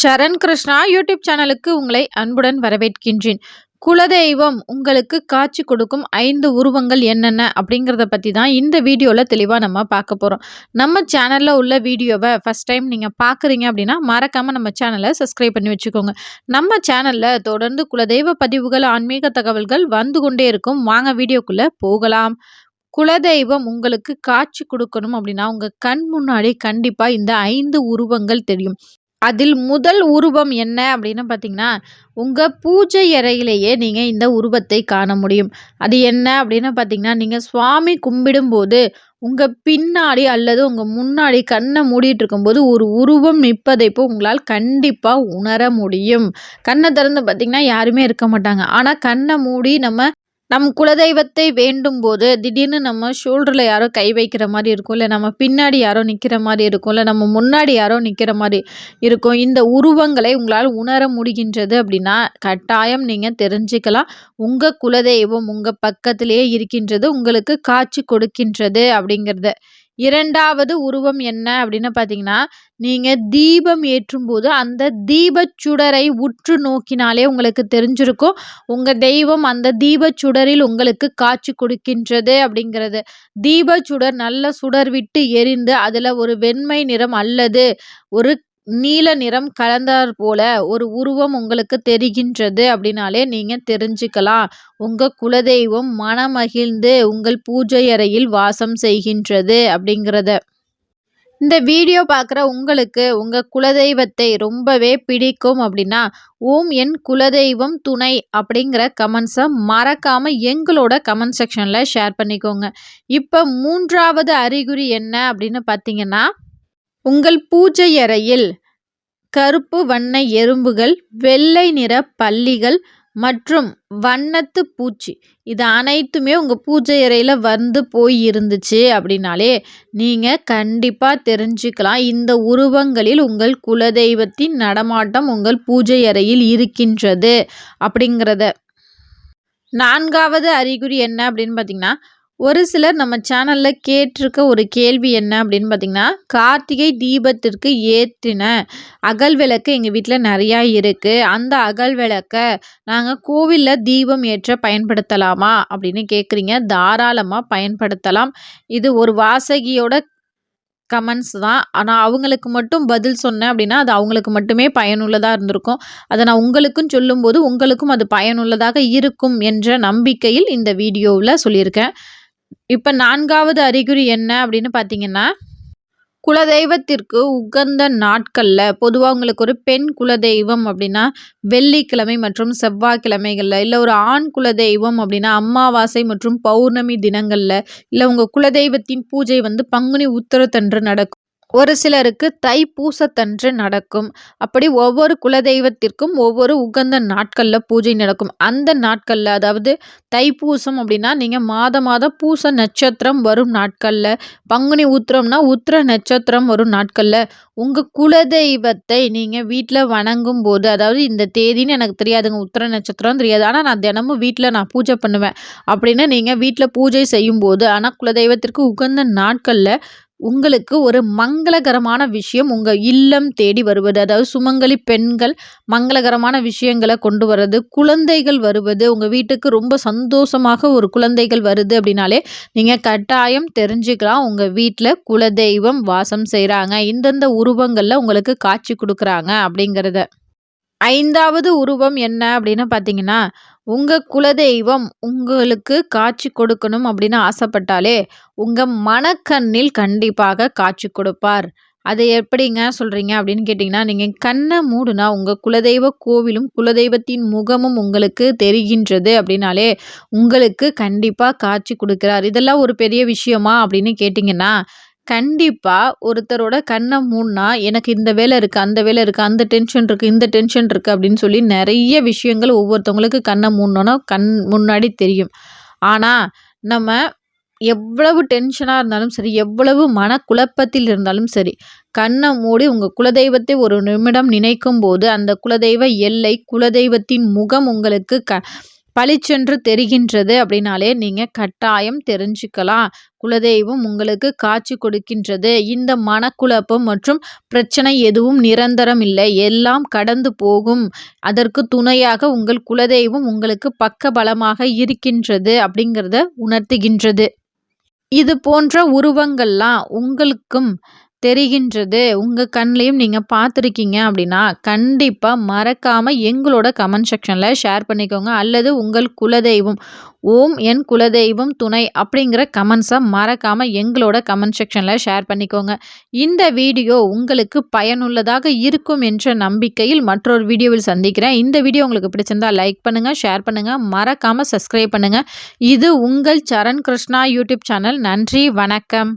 சரண் Krishna YouTube சேனலுக்கு உங்களை அன்புடன் வரவேற்கின்றேன். குலதெய்வம் உங்களுக்கு காட்சி கொடுக்கும் ஐந்து உருவங்கள் என்னென்ன அப்படிங்கிறத பற்றி தான் இந்த வீடியோவில் தெளிவாக நம்ம பார்க்க போகிறோம் நம்ம சேனலில் உள்ள வீடியோவை ஃபஸ்ட் டைம் நீங்கள் பார்க்குறீங்க அப்படின்னா மறக்காமல் நம்ம சேனலை சப்ஸ்கிரைப் பண்ணி வச்சுக்கோங்க. நம்ம சேனலில் தொடர்ந்து குலதெய்வ பதிவுகள் ஆன்மீக தகவல்கள் வந்து கொண்டே இருக்கும். வாங்க வீடியோக்குள்ளே போகலாம். குலதெய்வம் உங்களுக்கு காட்சி கொடுக்கணும் அப்படின்னா உங்கள் கண் முன்னாடி கண்டிப்பாக இந்த ஐந்து உருவங்கள் தெரியும். அதில் முதல் உருவம் என்ன அப்படின்னு பார்த்தீங்கன்னா உங்கள் பூஜை அறையிலேயே நீங்கள் இந்த உருவத்தை காண முடியும். அது என்ன அப்படின்னு பார்த்தீங்கன்னா நீங்கள் சுவாமி கும்பிடும்போது உங்கள் பின்னாடி அல்லது உங்கள் முன்னாடி கண்ணை மூடிட்டு இருக்கும்போது ஒரு உருவம் நிற்பதைப்போ உங்களால் கண்டிப்பாக உணர முடியும். கண்ணை திறந்து பார்த்தீங்கன்னா யாருமே இருக்க மாட்டாங்க. ஆனால் கண்ணை மூடி நம்ம நம் குலதெய்வத்தை வேண்டும் போது திடீர்னு நம்ம ஷோல்டரில் யாரோ கை வைக்கிற மாதிரி இருக்கும் இல்லை நம்ம பின்னாடி யாரோ நிற்கிற மாதிரி இருக்கும் இல்லை நம்ம முன்னாடி யாரோ நிற்கிற மாதிரி இருக்கும். இந்த உருவங்களை உங்களால் உணர முடிகின்றது அப்படின்னா கட்டாயம் நீங்கள் தெரிஞ்சுக்கலாம். உங்கள் குலதெய்வம் உங்கள் பக்கத்திலேயே இருக்கின்றது உங்களுக்கு காட்சி கொடுக்கின்றது அப்படிங்கிறத இரண்டாவது உருவம் என்ன அப்படின்னு பார்த்தீங்கன்னா நீங்கள் தீபம் ஏற்றும்போது அந்த தீபச் சுடரை உற்று நோக்கினாலே உங்களுக்கு தெரிஞ்சிருக்கும். உங்கள் தெய்வம் அந்த தீபச் சுடரில் உங்களுக்கு காட்சி கொடுக்கின்றது அப்படிங்கிறது. தீபச் சுடர் நல்ல சுடர் விட்டு எரிந்து அதில் ஒரு வெண்மை நிறம் அல்லது ஒரு நீல நிறம் கலந்தாற் போல ஒரு உருவம் உங்களுக்கு தெரிகின்றது அப்படின்னாலே நீங்கள் தெரிஞ்சுக்கலாம். உங்கள் குலதெய்வம் மனமகிழ்ந்து உங்கள் பூஜை அறையில் வாசம் செய்கின்றது அப்படிங்கிறத. இந்த வீடியோ பார்க்குற உங்களுக்கு உங்கள் குலதெய்வத்தை ரொம்பவே பிடிக்கும் அப்படின்னா ஓம் என் குலதெய்வம் துணை அப்படிங்கிற கமெண்ட்ஸை மறக்காமல் எங்களோட கமெண்ட் செக்ஷனில் ஷேர் பண்ணிக்கோங்க. இப்போ மூன்றாவது அறிகுறி என்ன அப்படின்னு பார்த்தீங்கன்னா உங்கள் பூஜை அறையில் கருப்பு வண்ண எறும்புகள் வெள்ளை நிற பல்லிகள் மற்றும் வண்ணத்து பூச்சி. இது அனைத்துமே உங்கள் பூஜை அறையில் வந்து போய் இருந்துச்சு அப்படின்னாலே நீங்கள் கண்டிப்பாக தெரிஞ்சுக்கலாம். இந்த உருவங்களில் உங்கள் குலதெய்வத்தின் நடமாட்டம் உங்கள் பூஜை அறையில் இருக்கின்றது அப்படிங்கிறத. நான்காவது அறிகுறி என்ன அப்படின்னு பார்த்தீங்கன்னா ஒரு சிலர் நம்ம சேனலில் கேட்டிருக்க ஒரு கேள்வி என்ன அப்படின்னு பார்த்திங்கன்னா கார்த்திகை தீபத்திற்கு ஏற்றின அகல் விளக்கு எங்கள் வீட்டில் நிறையா இருக்குது அந்த அகல் விளக்கை நாங்கள் கோவிலில் தீபம் ஏற்ற பயன்படுத்தலாமா அப்படின்னு கேட்குறீங்க தாராளமாக பயன்படுத்தலாம். இது ஒரு வாசகியோட கமெண்ட்ஸ் தான். ஆனால் அவங்களுக்கு மட்டும் பதில் சொன்னேன் அப்படின்னா அது அவங்களுக்கு மட்டுமே பயனுள்ளதாக இருந்திருக்கும். அதை நான் உங்களுக்கும் சொல்லும்போது உங்களுக்கும் அது பயனுள்ளதாக இருக்கும் என்ற நம்பிக்கையில் இந்த வீடியோவில் சொல்லியிருக்கேன். இப்போ நான்காவது அறிகுறி என்ன அப்படின்னு பார்த்தீங்கன்னா குலதெய்வத்திற்கு உகந்த நாட்களில் பொதுவாக உங்களுக்கு ஒரு பெண் குலதெய்வம் அப்படின்னா வெள்ளிக்கிழமை மற்றும் செவ்வாய்க்கிழமைகளில் இல்லை ஒரு ஆண் குலதெய்வம் அப்படின்னா அமாவாசை மற்றும் பௌர்ணமி தினங்களில் இல்லை உங்கள் குலதெய்வத்தின் பூஜை வந்து பங்குனி உத்திரத்தன்று நடக்கும். ஒரு சிலருக்கு தைப்பூசத்தன்று நடக்கும். அப்படி ஒவ்வொரு குலதெய்வத்திற்கும் ஒவ்வொரு உகந்த நாட்களில் பூஜை நடக்கும். அந்த நாட்களில் அதாவது தைப்பூசம் அப்படின்னா நீங்கள் மாத மாதம் பூச நட்சத்திரம் வரும் நாட்களில். பங்குனி உத்திரம்னா உத்திர நட்சத்திரம் வரும் நாட்களில். உங்கள் குலதெய்வத்தை நீங்கள் வீட்டில் வணங்கும் போது அதாவது இந்த தேதின்னு எனக்கு தெரியாதுங்க உத்திர நட்சத்திரம் தெரியாது. ஆனால் நான் தினமும் வீட்டில் நான் பூஜை பண்ணுவேன். அப்படின்னு நீங்கள் வீட்டில் பூஜை செய்யும்போது ஆனால் குலதெய்வத்திற்கு உகந்த நாட்களில் உங்களுக்கு ஒரு மங்களகரமான விஷயம் உங்கள் இல்லம் தேடி வருவது. அதாவது சுமங்கலி பெண்கள் மங்களகரமான விஷயங்களை கொண்டு வர்றது. குழந்தைகள் வருவது. உங்கள் வீட்டுக்கு ரொம்ப சந்தோஷமாக ஒரு குழந்தைகள் வருது அப்படின்னாலே நீங்கள் கட்டாயம் தெரிஞ்சுக்கலாம். உங்கள் வீட்டில் குலதெய்வம் வாசம் செய்கிறாங்க இந்தந்த உருவங்களில் உங்களுக்கு காட்சி கொடுக்குறாங்க அப்படிங்கிறத. ஐந்தாவது உருவம் என்ன அப்படின்னு பார்த்தீங்கன்னா உங்கள் குலதெய்வம் உங்களுக்கு காட்சி கொடுக்கணும் அப்படின்னு ஆசைப்பட்டாலே உங்கள் மனக்கண்ணில் கண்டிப்பாக காட்சி கொடுப்பார். அதை எப்படிங்க சொல்கிறீங்க அப்படின்னு கேட்டிங்கன்னா நீங்கள் கண்ணை மூடுனா உங்கள் குலதெய்வ கோவிலும் குலதெய்வத்தின் முகமும் உங்களுக்கு தெரிகின்றது அப்படின்னாலே உங்களுக்கு கண்டிப்பாக காட்சி கொடுக்குறார். இதெல்லாம் ஒரு பெரிய விஷயமா அப்படின்னு கேட்டிங்கன்னா கண்டிப்பாக ஒருத்தரோட கண்ணை மூடினா எனக்கு இந்த வேலை இருக்குது அந்த வேலை இருக்குது அந்த டென்ஷன் இருக்குது இந்த டென்ஷன் இருக்குது அப்படின்னு சொல்லி நிறைய விஷயங்கள் ஒவ்வொருத்தவங்களுக்கு கண்ணை மூடினோன்னா கண் முன்னாடி தெரியும். ஆனால் நம்ம எவ்வளவு டென்ஷனாக இருந்தாலும் சரி எவ்வளவு மனக்குழப்பத்தில் இருந்தாலும் சரி கண்ணை மூடி உங்கள் குலதெய்வத்தை ஒரு நிமிடம் நினைக்கும் போது அந்த குலதெய்வ எல்லை குலதெய்வத்தின் முகம் உங்களுக்கு க பளிச்சென்று தெரிகின்றது அப்படின்னாலே நீங்கள் கட்டாயம் தெரிஞ்சுக்கலாம். குலதெய்வம் உங்களுக்கு காட்சி கொடுக்கின்றது. இந்த மனக்குழப்பம் மற்றும் பிரச்சனை எதுவும் நிரந்தரம் இல்லை. எல்லாம் கடந்து போகும். அதற்கு துணையாக உங்கள் குலதெய்வம் உங்களுக்கு பக்க பலமாக இருக்கின்றது அப்படிங்கிறத உணர்த்துகின்றது. இது போன்ற உருவங்கள்லாம் உங்களுக்கும் தெரிகின்றது. உங்கள் கண்லேயும் நீங்கள் பார்த்துருக்கீங்க அப்படின்னா கண்டிப்பாக மறக்காமல் எங்களோட கமெண்ட் செக்ஷனில் ஷேர் பண்ணிக்கோங்க. அல்லது உங்கள் குலதெய்வம் ஓம் என் குலதெய்வம் துணை அப்படிங்கிற கமெண்ட்ஸை மறக்காமல் எங்களோட கமெண்ட் செக்ஷனில் ஷேர் பண்ணிக்கோங்க. இந்த வீடியோ உங்களுக்கு பயனுள்ளதாக இருக்கும் என்ற நம்பிக்கையில் மற்றொரு வீடியோவில் சந்திக்கிறேன். இந்த வீடியோ உங்களுக்கு பிடிச்சிருந்தால் லைக் பண்ணுங்கள் ஷேர் பண்ணுங்கள் மறக்காமல் சப்ஸ்கிரைப் பண்ணுங்கள் இது உங்கள் சரண் கிருஷ்ணா யூடியூப் சேனல் நன்றி வணக்கம்.